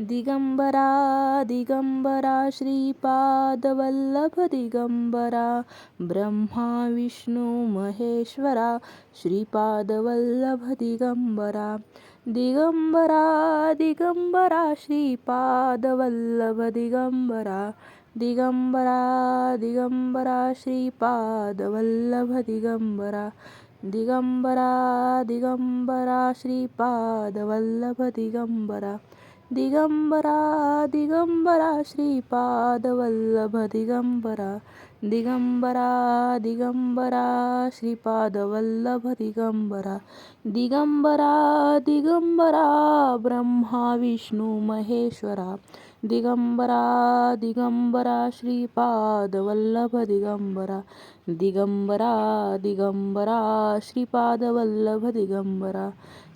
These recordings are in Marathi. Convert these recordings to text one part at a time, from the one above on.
दिगंबरा दिगंबरा श्रीपादवल्लभ दिगंबरा ब्रह्मा विष्णू महेश्वरा श्रीपादवल्लभ दिगंबरा। दिगंबरा दिगंबरा श्रीपादवल्लभ दिगंबरा। दिगंबरा दिगंबरा श्रीपादवल्लभ दिगंबरा। दिगंबरा दिगंबरा श्रीपादवल्लभ दिगंबरा। दिगंबरा दिगंबरा श्रीपादवल्लभ दिगंबरा दिगंबरा दिगंबरा श्रीपादवल्लभ दिगंबरा दिगंबरा दिगंबरा ब्रह्मा विष्णू महेश्वरा दिगंबरा दिगंबरा श्रीपादवल्लभ दिगंबरा दिगंबरा दिगंबरा श्रीपादवल्लभ दिगंबरा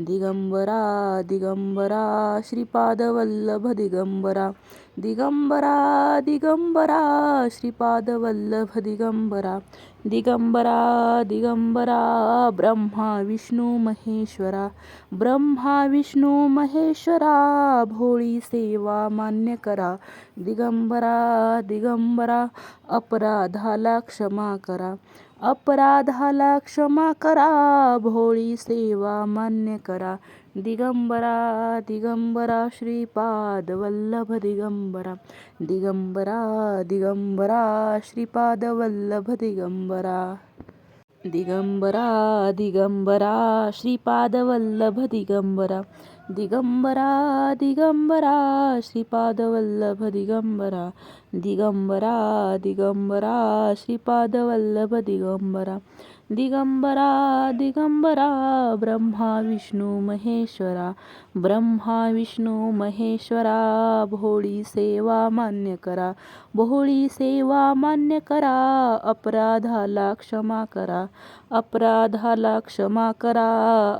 दिगंबरा दिगंबरा श्रीपादवल्लभ दिगंबरा। दिगंबरा दिगंबरा श्रीपादवल्लभ दिगंबरा। दिगंबरा दिगंबरा ब्रह्मा विष्णू महेश्वरा। ब्रह्मा विष्णू महेश्वरा भोळी सेवा मान्य करा। दिगंबरा दिगंबरा अपराधाला क्षमा करा। अपराधाला क्षमा करा भोळी सेवा मान्य करा. दिगंबरा दिगंबरा श्रीपाद वल्लभ दिगंबरा. दिगंबरा दिगंबरा श्रीपाद वल्लभ दिगंबरा. दिगंबरा दिगंबरा श्रीपाद वल्लभ दिगंबरा. दिगंबरा दिगंबरा श्रीपाद वल्लभ दिगंबरा. दिगंबरा दिगंबरा श्रीपाद वल्लभ दिगंबरा। दिगंबरा दिगंबरा ब्रह्मा विष्णू महेश्वरा। ब्रह्मा विष्णू महेश्वरा भोळी सेवा मान्य करा। भोळी सेवा मान्य करा अपराधाला क्षमा करा। अपराधाला क्षमा करा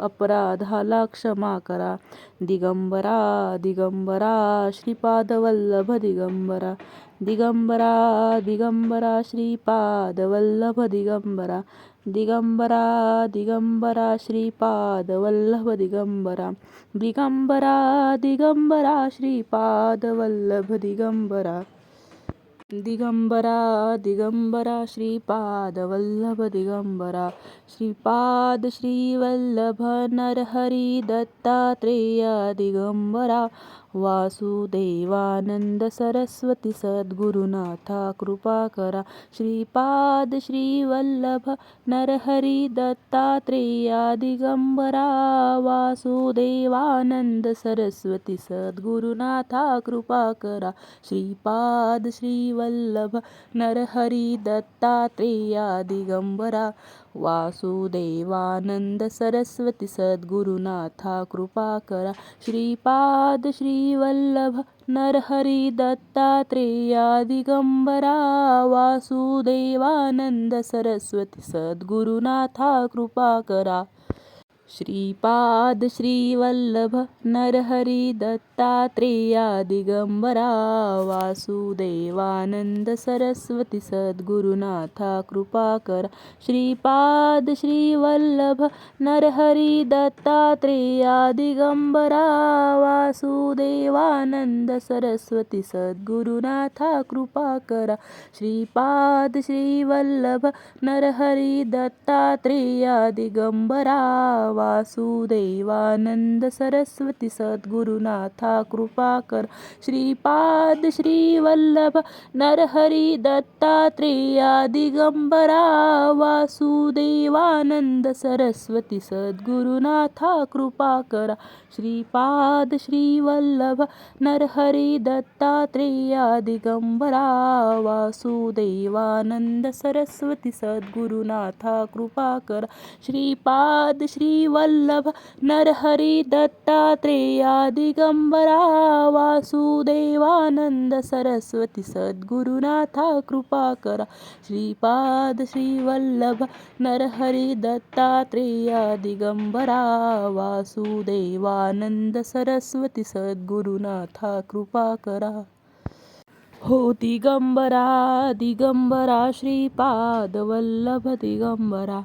अपराधाला क्षमा करा। दिगंबरा दिगंबरा श्रीपाद वल्लभ दिगंबरा। दिगंबरा दिगंबरा श्रीपाद वल्लभ दिगंबरा दिगंबरा दिगंबरा श्रीपाद वल्लभ दिगंबरा दिगंबरा दिगंबरा श्रीपाद वल्लभ दिगंबरा दिगंबरा दिगंबरा श्रीपाद वल्लभ दिगंबरा श्रीपाद श्रीवल्लभ नरहरी दत्तात्रेय दिगंबरा वासुदेवानंद सरस्वती सद्गुरुनाथा कृपा करा। श्रीपाद श्रीवल्लभ नरहरी दत्तात्रेया दिगंबरा वासुदेवानंद सरस्वती सद्गुरुनाथा कृपा करा। श्रीपाद श्रीवल्लभ नरहरी दत्तात्रेया दिगंबरा वासुदेवानंद सरस्वती सद्गुरुनाथा कृपा करा। श्रीपाद श्रीवल्लभ नरहरी दत्तात्रेया दिगंबरा वासुदेवानंद सरस्वती सद्गुरुनाथा कृपा करा। श्रीपाद श्रीवल्लभ नरहरी दत्तात्रेया दिगंबरा वासुदेवानंद सरस्वती सद्गुरुनाथा कृपा करा श्रीपाद श्रीवल्लभ नरहरी दत्तात्रेया दिगंबरा वासुदेवानंद सरस्वती सद्गुरुनाथा कृपा करा श्रीपाद श्रीवल्लभ नरहरी दत्तात्रेया दिगंबरा वासुदेवानंद सरस्वती सद्गुरुनाथा कृपा कर. श्रीपाद श्रीवल्लभ नरहरी दत्तात्रेया दिगंबरा वासुदेवानंद सरस्वती सद्गुरुनाथा कृपा करा. श्रीपाद श्रीवल्लभ नरहरी दत्तात्रेया दिगंबरा वासुदेवानंद सरस्वती सद्गुरुनाथा कृपा करा. श्रीपाद वल्लभ नरहरी दत्तात्रेया दिगंबरा वासुदेवानंद सरस्वती सद्गुरुनाथा कृपा करा. श्रीपाद श्रीवल्लभ नरहरी दत्तात्रेया दिगंबरा वासुदेवानंद सरस्वती सद्गुरुनाथा कृपा करा. हो दिगंबरा दिगंबरा श्रीपाद वल्लभ दिगंबरा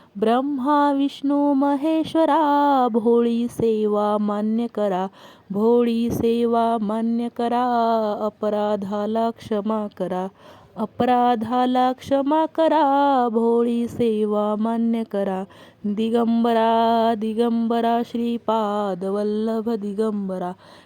ब्रह्मा विष्णू महेश्वरा भोळी सेवा मान्य करा. भोळी सेवा मान्य करा अपराधाला क्षमा करा. अपराधाला क्षमा करा भोळी सेवा मान्य करा. दिगंबरा दिगंबरा श्रीपाद वल्लभ दिगंबरा.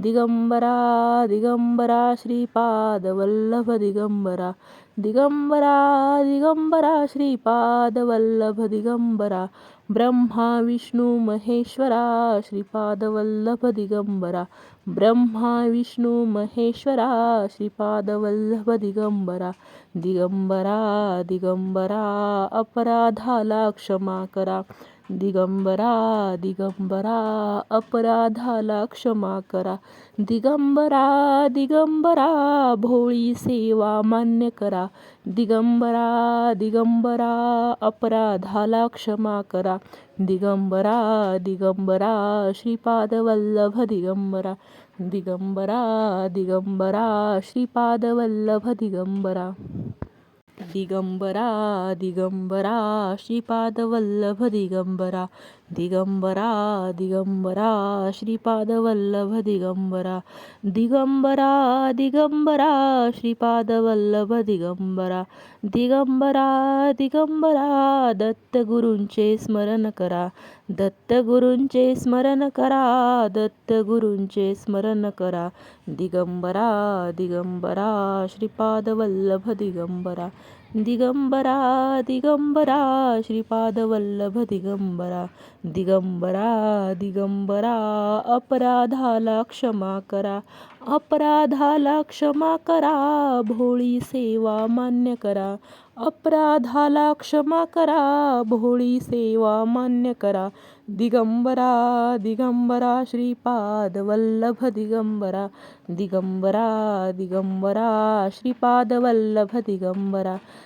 दिगंबरा दिगंबरा श्रीपाद वल्लभ दिगंबरा। दिगंबरा दिगंबरा श्रीपाद वल्लभ दिगंबरा। ब्रह्मा विष्णू महेश्वरा श्रीपाद वल्लभ दिगंबरा। ब्रह्मा विष्णू महेश्वरा श्रीपाद वल्लभ दिगंबरा। दिगंबरा दिगंबरा अपराधाला क्षमा करा। दिगंबरा दिगंबरा अपराधाला क्षमा करा। दिगंबरा दिगंबरा, भोळी सेवा मान्य करा। दिगंबरा दिगंबरा अपराधाला क्षमा करा। दिगंबरा दिगंबरा श्रीपाद वल्लभ दिगंबरा। दिगंबरा दिगंबरा श्रीपाद वल्लभ दिगंबरा। दिगंबरा दिगंबरा श्रीपादवल्लभ दिगंबरा दिगंबरा दिगंबरा श्रीपादवल्लभ दिगंबरा दिगंबरा दिगंबरा श्रीपाद वल्लभ दिगंबरा दिगंबरा दिगंबरा दत्तगुरूंचे स्मरण करा दत्तगुरूंचे स्मरण करा दत्तगुरूंचे स्मरण करा दिगंबरा दिगंबरा श्रीपादवल्लभ दिगंबरा दिगंबरा दिगंबरा श्रीपादवल्लभ दिगंबरा दिगंबरा दिगंबरा अपराधाला क्षमा करा अपराधाला क्षमा करा, भोळी सेवा मान्य करा अपराधाला क्षमा करा, भोळी सेवा मान्य करा, दिगंबरा दिगंबरा, श्रीपाद वल्लभ दिगंबरा दिगंबरा दिगंबरा, श्रीपाद वल्लभ दिगंबरा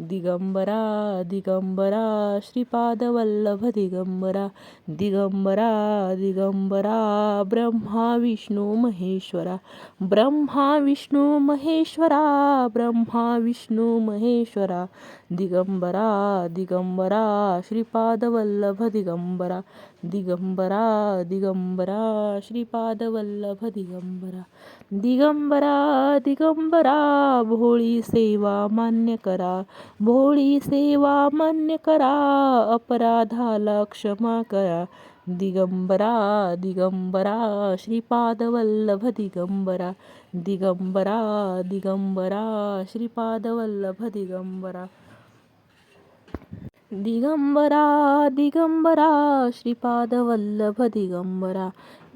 दिगंबरा दिगंबरा श्रीपाद वल्लभ दिगंबरा दिगंबरा दिगंबरा, ब्रह्मा, विष्णु, महेश्वरा, ब्रह्मा, विष्णु, महेश्वरा, ब्रह्मा, विष्णु, महेश्वरा, दिगंबरा दिगंबरा श्रीपाद वल्लभ दिगंबरा दिगंबरा दिगंबरा श्रीपाद वल्लभ दिगंबरा दिगंबरा दिगंबरा, भोळी सेवा मान्य करा भोळी सेवा मान्य करा अपराधाला क्षमा करा. दिगंबरा दिगंबरा श्रीपाद वल्लभ दिगंबरा. दिगंबरा दिगंबरा श्रीपाद वल्लभ दिगंबरा. दिगंबरा दिगंबरा श्रीपाद वल्लभ दिगंबरा.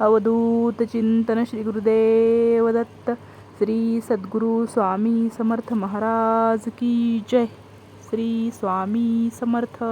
अवधूत चिंतन श्री गुरुदेव दत्त श्री सद्गुरु स्वामी समर्थ महाराज की जय। श्री स्वामी समर्थ।